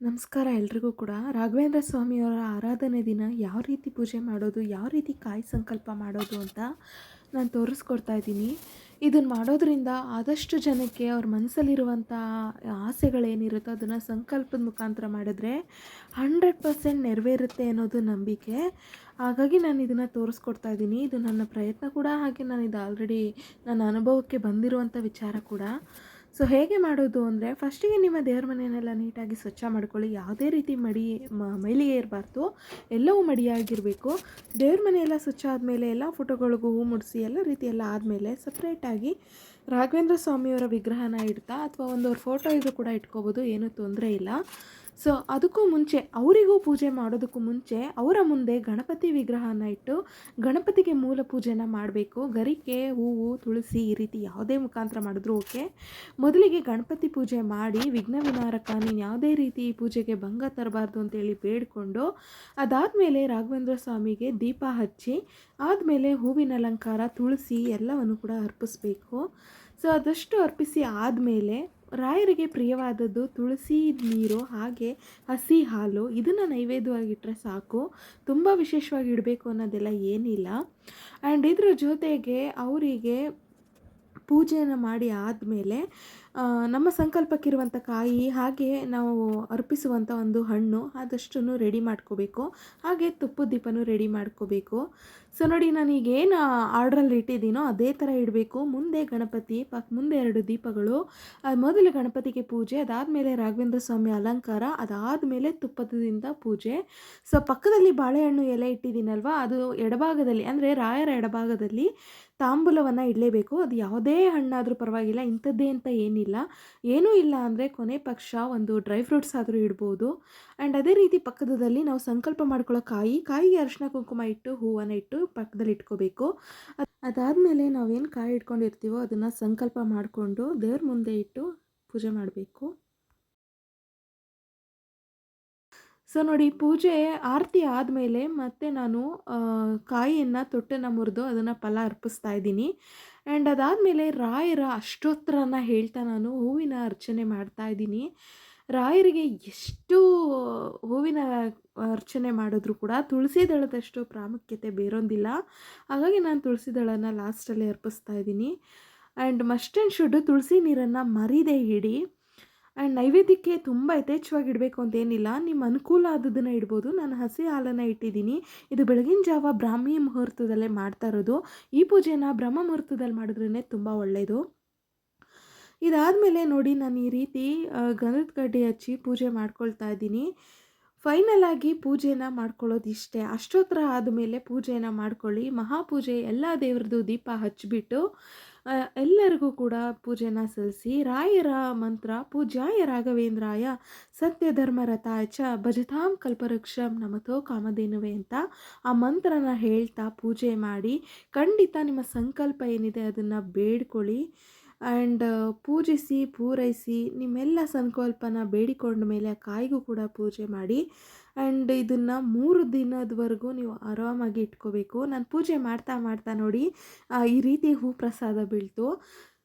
ನಮಸ್ಕಾರ ಎಲ್ರಿಗೂ ಕೂಡ. ರಾಘವೇಂದ್ರ ಸ್ವಾಮಿಯವರ ಆರಾಧನೆ ದಿನ ಯಾವ ರೀತಿ ಪೂಜೆ ಮಾಡೋದು, ಯಾವ ರೀತಿ ಕಾಯಿ ಸಂಕಲ್ಪ ಮಾಡೋದು ಅಂತ ನಾನು ತೋರಿಸ್ಕೊಡ್ತಾ ಇದ್ದೀನಿ. ಇದನ್ನು ಮಾಡೋದ್ರಿಂದ ಆದಷ್ಟು ಜನಕ್ಕೆ ಅವ್ರ ಮನಸ್ಸಲ್ಲಿರುವಂಥ ಆಸೆಗಳೇನಿರುತ್ತೋ ಅದನ್ನು ಸಂಕಲ್ಪದ ಮುಖಾಂತರ ಮಾಡಿದ್ರೆ ಹಂಡ್ರೆಡ್ ಪರ್ಸೆಂಟ್ ನೆರವೇರುತ್ತೆ ಅನ್ನೋದು ನಂಬಿಕೆ. ಹಾಗಾಗಿ ನಾನು ಇದನ್ನು ತೋರಿಸ್ಕೊಡ್ತಾ ಇದ್ದೀನಿ. ಇದು ನನ್ನ ಪ್ರಯತ್ನ ಕೂಡ, ಹಾಗೆ ನಾನು ಇದು ಆಲ್ರೆಡಿ ನನ್ನ ಅನುಭವಕ್ಕೆ ಬಂದಿರುವಂಥ ವಿಚಾರ ಕೂಡ. ಸೊ ಹೇಗೆ ಮಾಡೋದು ಅಂದರೆ ಫಸ್ಟಿಗೆ ನಿಮ್ಮ ದೇವ್ರ ಮನೆಯನ್ನೆಲ್ಲ ನೀಟಾಗಿ ಸ್ವಚ್ಛ ಮಾಡ್ಕೊಳ್ಳಿ. ಯಾವುದೇ ರೀತಿ ಮಡಿ ಮೈಲಿಗೆ ಇರಬಾರ್ದು ಎಲ್ಲವೂ ಮಡಿಯಾಗಿರಬೇಕು. ದೇವ್ರ ಮನೆಯೆಲ್ಲ ಸ್ವಚ್ಛ ಆದಮೇಲೆ ಎಲ್ಲ ಫೋಟೋಗಳಿಗೂ ಹೂ ಮುಡಿಸಿ, ಎಲ್ಲ ರೀತಿಯೆಲ್ಲ ಆದಮೇಲೆ ಸಪ್ರೇಟಾಗಿ ರಾಘವೇಂದ್ರ ಸ್ವಾಮಿಯವರ ವಿಗ್ರಹನ ಇಡ್ತಾ, ಅಥವಾ ಒಂದು ಫೋಟೋ ಇದು ಕೂಡ ಇಟ್ಕೋಬೋದು, ಏನೂ ತೊಂದರೆ ಇಲ್ಲ. ಸೊ ಅದಕ್ಕೂ ಮುಂಚೆ, ಅವರಿಗೂ ಪೂಜೆ ಮಾಡೋದಕ್ಕೂ ಮುಂಚೆ, ಅವರ ಮುಂದೆ ಗಣಪತಿ ವಿಗ್ರಹನ ಇಟ್ಟು, ಗಣಪತಿಗೆ ಮೂಲ ಪೂಜೆನ ಮಾಡಬೇಕು. ಗರಿಕೆ, ಹೂವು, ತುಳಸಿ ಈ ರೀತಿ ಯಾವುದೇ ಮುಖಾಂತರ ಮಾಡಿದ್ರು ಓಕೆ. ಮೊದಲಿಗೆ ಗಣಪತಿ ಪೂಜೆ ಮಾಡಿ, ವಿಘ್ನ ವಿನಾರಕ ನೀನು ಯಾವುದೇ ರೀತಿ ಪೂಜೆಗೆ ಭಂಗ ತರಬಾರ್ದು ಅಂತೇಳಿ ಬೇಡಿಕೊಂಡು, ಅದಾದಮೇಲೆ ರಾಘವೇಂದ್ರ ಸ್ವಾಮಿಗೆ ದೀಪ ಹಚ್ಚಿ, ಆದಮೇಲೆ ಹೂವಿನ ಅಲಂಕಾರ, ತುಳಸಿ ಎಲ್ಲವನ್ನು ಕೂಡ ಅರ್ಪಿಸ್ಬೇಕು. ಸೊ ಅದಷ್ಟು ಅರ್ಪಿಸಿ ಆದಮೇಲೆ ರಾಯರಿಗೆ ಪ್ರಿಯವಾದದ್ದು ತುಳಸಿ ನೀರು, ಹಾಗೆ ಹಸಿ ಹಾಲು. ಇದನ್ನು ನೈವೇದ್ಯವಾಗಿಟ್ಟರೆ ಸಾಕು. ತುಂಬ ವಿಶೇಷವಾಗಿ ಇಡಬೇಕು ಅನ್ನೋದೆಲ್ಲ ಏನಿಲ್ಲ. ಆ್ಯಂಡ್ ಇದ್ರ ಜೊತೆಗೆ ಅವರಿಗೆ ಪೂಜೆಯನ್ನು ಮಾಡಿ ಆದಮೇಲೆ ನಮ್ಮ ಸಂಕಲ್ಪಕ್ಕಿರುವಂಥ ಕಾಯಿ, ಹಾಗೆ ನಾವು ಅರ್ಪಿಸುವಂಥ ಒಂದು ಹಣ್ಣು ಆದಷ್ಟು ರೆಡಿ ಮಾಡ್ಕೋಬೇಕು. ಹಾಗೆ ತುಪ್ಪದ ದೀಪನೂ ರೆಡಿ ಮಾಡ್ಕೋಬೇಕು. ಸೊ ನೋಡಿ ನನಗೇನು ಏನು ಆರ್ಡ್ರಲ್ಲಿ ಇಟ್ಟಿದ್ದೀನೋ ಅದೇ ಥರ ಇಡಬೇಕು. ಮುಂದೆ ಗಣಪತಿ, ಪಕ್, ಮುಂದೆ ಎರಡು ದೀಪಗಳು. ಮೊದಲು ಗಣಪತಿಗೆ ಪೂಜೆ, ಅದಾದಮೇಲೆ ರಾಘವೇಂದ್ರ ಸ್ವಾಮಿ ಅಲಂಕಾರ, ಅದಾದಮೇಲೆ ತುಪ್ಪದಿಂದ ಪೂಜೆ. ಸೊ ಪಕ್ಕದಲ್ಲಿ ಬಾಳೆಹಣ್ಣು ಎಲೆ ಇಟ್ಟಿದ್ದೀನಲ್ವ, ಅದು ಎಡಭಾಗದಲ್ಲಿ, ಅಂದರೆ ರಾಯರ ಎಡಭಾಗದಲ್ಲಿ ತಾಂಬೂಲವನ್ನು ಇಡಲೇಬೇಕು. ಅದು ಯಾವುದೇ ಹಣ್ಣಾದರೂ ಪರವಾಗಿಲ್ಲ, ಇಂಥದ್ದೇ ಅಂತ ಏನಿಲ್ಲ. ಏನೂ ಇಲ್ಲ ಅಂದರೆ ಕೊನೆ ಪಕ್ಷ ಒಂದು ಡ್ರೈ ಫ್ರೂಟ್ಸ್ ಆದರೂ ಇಡ್ಬೋದು. ಆ್ಯಂಡ್ ಅದೇ ರೀತಿ ಪಕ್ಕದಲ್ಲಿ ನಾವು ಸಂಕಲ್ಪ ಮಾಡ್ಕೊಳ್ಳೋ ಕಾಯಿ, ಕಾಯಿಗೆ ಅರಿಶಿನ ಕುಂಕುಮ ಇಟ್ಟು, ಹೂವನ್ನು ಇಟ್ಟು ಪಕ್ಕದಲ್ಲಿ ಇಟ್ಕೋಬೇಕು. ಅದಾದಮೇಲೆ ನಾವೇನು ಕಾಯಿ ಇಟ್ಕೊಂಡಿರ್ತೀವೋ ಅದನ್ನು ಸಂಕಲ್ಪ ಮಾಡಿಕೊಂಡು ದೇವ್ರ ಮುಂದೆ ಇಟ್ಟು ಪೂಜೆ ಮಾಡಬೇಕು. ಸೊ ನೋಡಿ, ಪೂಜೆ ಆರತಿ ಆದಮೇಲೆ ಮತ್ತೆ ನಾನು ಕಾಯಿಯನ್ನು ತೊಟ್ಟೆನ ಮುರಿದು ಅದನ್ನು ಫಲ ಅರ್ಪಿಸ್ತಾ ಇದ್ದೀನಿ. ಆ್ಯಂಡ್ ಅದಾದಮೇಲೆ ರಾಯರ ಅಷ್ಟೋತ್ತರನ ಹೇಳ್ತಾ ನಾನು ಹೂವಿನ ಅರ್ಚನೆ ಮಾಡ್ತಾ ಇದ್ದೀನಿ. ರಾಯರಿಗೆ ಎಷ್ಟು ಹೂವಿನ ಅರ್ಚನೆ ಮಾಡಿದ್ರು ಕೂಡ ತುಳಸಿ ದಳದಷ್ಟು ಪ್ರಾಮುಖ್ಯತೆ ಬೇರೊಂದಿಲ್ಲ. ಹಾಗಾಗಿ ನಾನು ತುಳಸಿ ದಳನ ಲಾಸ್ಟಲ್ಲಿ ಅರ್ಪಿಸ್ತಾ ಇದ್ದೀನಿ. ಆ್ಯಂಡ್ ಮಸ್ಟ್ ಆ್ಯಂಡ್ ಶುಡ್ ತುಳಸಿ ನೀರನ್ನು ಮರಿದೇ ಇಡಿ. ಆ್ಯಂಡ್ ನೈವೇದ್ಯಕ್ಕೆ ತುಂಬ ಯಥೇಚ್ಛವಾಗಿ ಇಡಬೇಕು ಅಂತೇನಿಲ್ಲ. ನಿಮ್ಮ ಅನುಕೂಲ ಆದದನ್ನು ಇಡ್ಬೋದು. ನಾನು ಹಸಿ ಹಾಲನ್ನು ಇಟ್ಟಿದ್ದೀನಿ. ಇದು ಬೆಳಗಿನ ಜಾವ ಬ್ರಾಹ್ಮಿ ಮುಹೂರ್ತದಲ್ಲೇ ಮಾಡ್ತಾ ಇರೋದು. ಈ ಪೂಜೆನ ಬ್ರಹ್ಮ ಮುಹೂರ್ತದಲ್ಲಿ ಮಾಡಿದ್ರೇ ತುಂಬ ಒಳ್ಳೆಯದು ಇದಾದಮೇಲೆ ನೋಡಿ ನಾನು ಈ ರೀತಿ ಗಂಧದ ಕಡ್ಡಿ ಹಚ್ಚಿ ಪೂಜೆ ಮಾಡ್ಕೊಳ್ತಾ ಇದ್ದೀನಿ. ಫೈನಲ್ ಆಗಿ ಪೂಜೆನ ಮಾಡ್ಕೊಳ್ಳೋದು ಇಷ್ಟೇ ಅಷ್ಟೋತ್ತರ ಆದಮೇಲೆ ಪೂಜೆನ ಮಾಡ್ಕೊಳ್ಳಿ. ಮಹಾಪೂಜೆ ಎಲ್ಲ ದೇವ್ರದ್ದು ದೀಪ ಹಚ್ಚಿಬಿಟ್ಟು ಎಲ್ಲರಿಗೂ ಕೂಡ ಪೂಜೆನ ಸಲ್ಲಿಸಿ, ರಾಯರ ಮಂತ್ರ, ಪೂಜ್ಯಾಯ ರಾಘವೇಂದ್ರಾಯ ಸತ್ಯ ಧರ್ಮರಥಾಯ ಚ ಭಜತಾಂ ಕಲ್ಪವೃಕ್ಷಂ ನಮತೋ ಕಾಮಧೇನುವೆ ಅಂತ ಆ ಮಂತ್ರನ ಹೇಳ್ತಾ ಪೂಜೆ ಮಾಡಿ ಖಂಡಿತ ನಿಮ್ಮ ಸಂಕಲ್ಪ ಏನಿದೆ ಅದನ್ನು ಬೇಡ್ಕೊಳ್ಳಿ. ಆ್ಯಂಡ್ ಪೂಜಿಸಿ, ಪೂರೈಸಿ ನಿಮ್ಮೆಲ್ಲ ಸಂಕಲ್ಪನ ಬೇಡಿಕೊಂಡ ಮೇಲೆ ಕಾಯಿಗೂ ಕೂಡ ಪೂಜೆ ಮಾಡಿ. ಆ್ಯಂಡ್ ಇದನ್ನು ಮೂರು ದಿನದವರೆಗೂ ನೀವು ಆರಾಮಾಗಿ ಇಟ್ಕೋಬೇಕು. ನಾನು ಪೂಜೆ ಮಾಡ್ತಾ ಮಾಡ್ತಾ ನೋಡಿ ಈ ರೀತಿ ಹೂ ಪ್ರಸಾದ ಬೀಳ್ತು.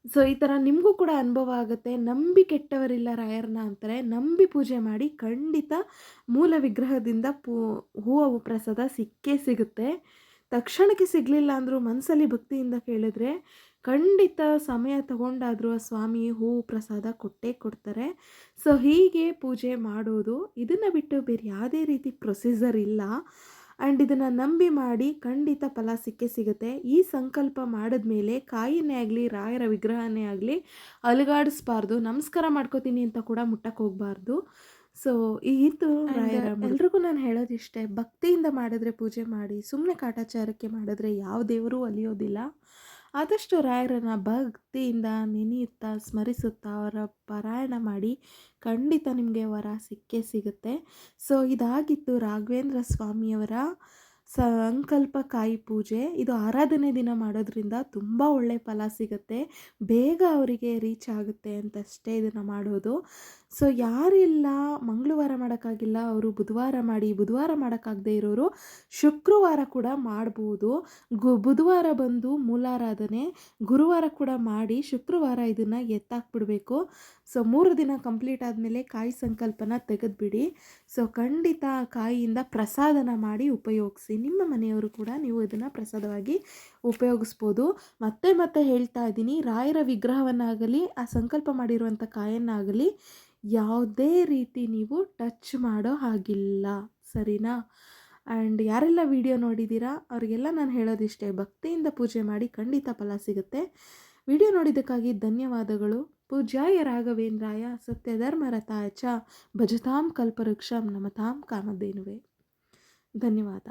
ಸೊ, ಈ ಥರ ನಿಮಗೂ ಕೂಡ ಅನುಭವ ಆಗುತ್ತೆ. ನಂಬಿ ಕೆಟ್ಟವರಿಲ್ಲ ರಾಯರ್ನ ಅಂತಾರೆ. ನಂಬಿ ಪೂಜೆ ಮಾಡಿ ಖಂಡಿತ ಮೂಲ ವಿಗ್ರಹದಿಂದ ಪೂ, ಹೂವು ಪ್ರಸಾದ ಸಿಕ್ಕೇ ಸಿಗುತ್ತೆ. ತಕ್ಷಣಕ್ಕೆ ಸಿಗಲಿಲ್ಲ ಅಂದರೂ ಮನಸ್ಸಲ್ಲಿ ಭಕ್ತಿಯಿಂದ ಕೇಳಿದ್ರೆ ಖಂಡಿತ ಸಮಯ ತಗೊಂಡಾದರೂ ಆ ಸ್ವಾಮಿ ಹೂವು ಪ್ರಸಾದ ಕೊಟ್ಟೇ ಕೊಡ್ತಾರೆ. ಸೊ ಹೀಗೆ ಪೂಜೆ ಮಾಡೋದು ಇದನ್ನು ಬಿಟ್ಟು ಬೇರೆ ಯಾವುದೇ ರೀತಿ ಪ್ರೊಸೀಜರ್ ಇಲ್ಲ. ಆ್ಯಂಡ್ ಇದನ್ನು ನಂಬಿ ಮಾಡಿ ಖಂಡಿತ ಫಲ ಸಿಕ್ಕೇ ಸಿಗುತ್ತೆ. ಈ ಸಂಕಲ್ಪ ಮಾಡಿದ ಮೇಲೆ ಕಾಯಿನೇ ಆಗಲಿ ರಾಯರ ವಿಗ್ರಹನೇ ಆಗಲಿ ಅಲುಗಾಡಿಸ್ಬಾರ್ದು. ನಮಸ್ಕಾರ ಮಾಡ್ಕೋತೀನಿ ಅಂತ ಕೂಡ ಮುಟ್ಟಕ್ಕೆ ಹೋಗಬಾರ್ದು. ಸೊ ಇದು ಎಲ್ರಿಗೂ ನಾನು ಹೇಳೋದಿಷ್ಟೇ ಭಕ್ತಿಯಿಂದ ಮಾಡಿದ್ರೆ ಪೂಜೆ ಮಾಡಿ ಸುಮ್ಮನೆ ಕಾಟಾಚಾರಕ್ಕೆ ಮಾಡಿದ್ರೆ ಯಾವ ದೇವರು ಅಲಿಯೋದಿಲ್ಲ. ಆದಷ್ಟು ರಾಯರನ್ನು ಭಕ್ತಿಯಿಂದ ನೆನೆಯುತ್ತಾ, ಸ್ಮರಿಸುತ್ತಾ ಅವರ ಪಾರಾಯಣ ಮಾಡಿ ಖಂಡಿತ ನಿಮಗೆ ವರ ಸಿಕ್ಕೇ ಸಿಗುತ್ತೆ. ಸೊ ಇದಾಗಿತ್ತು ರಾಘವೇಂದ್ರ ಸ್ವಾಮಿಯವರ ಸಂಕಲ್ಪ ಕಾಯಿ ಪೂಜೆ. ಇದು ಆರಾಧನೆ ದಿನ ಮಾಡೋದ್ರಿಂದ ತುಂಬ ಒಳ್ಳೆ ಫಲ ಸಿಗುತ್ತೆ. ಬೇಗ ಅವರಿಗೆ ರೀಚ್ ಆಗುತ್ತೆ ಅಂತಷ್ಟೇ ಇದನ್ನು ಮಾಡೋದು. ಸೊ ಯಾರಿಲ್ಲ ಮಂಗಳವಾರ ಮಾಡೋಕ್ಕಾಗಿಲ್ಲ, ಅವರು ಬುಧವಾರ ಮಾಡಿ, ಬುಧವಾರ ಮಾಡೋಕ್ಕಾಗದೇ ಇರೋರು ಶುಕ್ರವಾರ ಕೂಡ ಮಾಡ್ಬೋದು. ಗು, ಬುಧವಾರ ಬಂದು ಮೂಲಾರಾಧನೆ, ಗುರುವಾರ ಕೂಡ ಮಾಡಿ ಶುಕ್ರವಾರ ಇದನ್ನು ಎತ್ತಾಕ್ಬಿಡಬೇಕು. ಸೊ ಮೂರು ದಿನ ಕಂಪ್ಲೀಟ್ ಆದಮೇಲೆ ಕಾಯಿ ಸಂಕಲ್ಪನ ತೆಗೆದುಬಿಡಿ. ಸೊ ಖಂಡಿತ ಕಾಯಿಯಿಂದ ಪ್ರಸಾದನ ಮಾಡಿ ಉಪಯೋಗಿಸಿ. ನಿಮ್ಮ ಮನೆಯವರು ಕೂಡ ನೀವು ಇದನ್ನು ಪ್ರಸಾದವಾಗಿ ಉಪಯೋಗಿಸ್ಬೋದು. ಮತ್ತೆ ಮತ್ತೆ ಹೇಳ್ತಾ ಇದ್ದೀನಿ, ರಾಯರ ವಿಗ್ರಹವನ್ನಾಗಲಿ, ಆ ಸಂಕಲ್ಪ ಮಾಡಿರುವಂಥ ಕಾಯನ್ನಾಗಲಿ ಯಾವುದೇ ರೀತಿ ನೀವು ಟಚ್ ಮಾಡೋ ಹಾಗಿಲ್ಲ, ಸರಿನಾ? ಆ್ಯಂಡ್ ಯಾರೆಲ್ಲ ವಿಡಿಯೋ ನೋಡಿದ್ದೀರಾ ಅವರಿಗೆಲ್ಲ ನಾನು ಹೇಳೋದಿಷ್ಟೇ, ಭಕ್ತಿಯಿಂದ ಪೂಜೆ ಮಾಡಿ ಖಂಡಿತ ಫಲ ಸಿಗುತ್ತೆ. ವಿಡಿಯೋ ನೋಡಿದ್ದಕ್ಕಾಗಿ ಧನ್ಯವಾದಗಳು. ಪೂಜ್ಯಾಯ ರಾಘವೇಂದ್ರಾಯ ಸತ್ಯಧರ್ಮರತಾಯ ಚ ಭಜತಾಂ ಕಲ್ಪವೃಕ್ಷಂ ನಮತಾಂ ಕಾಮಧೇನುವೆ. ಧನ್ಯವಾದ.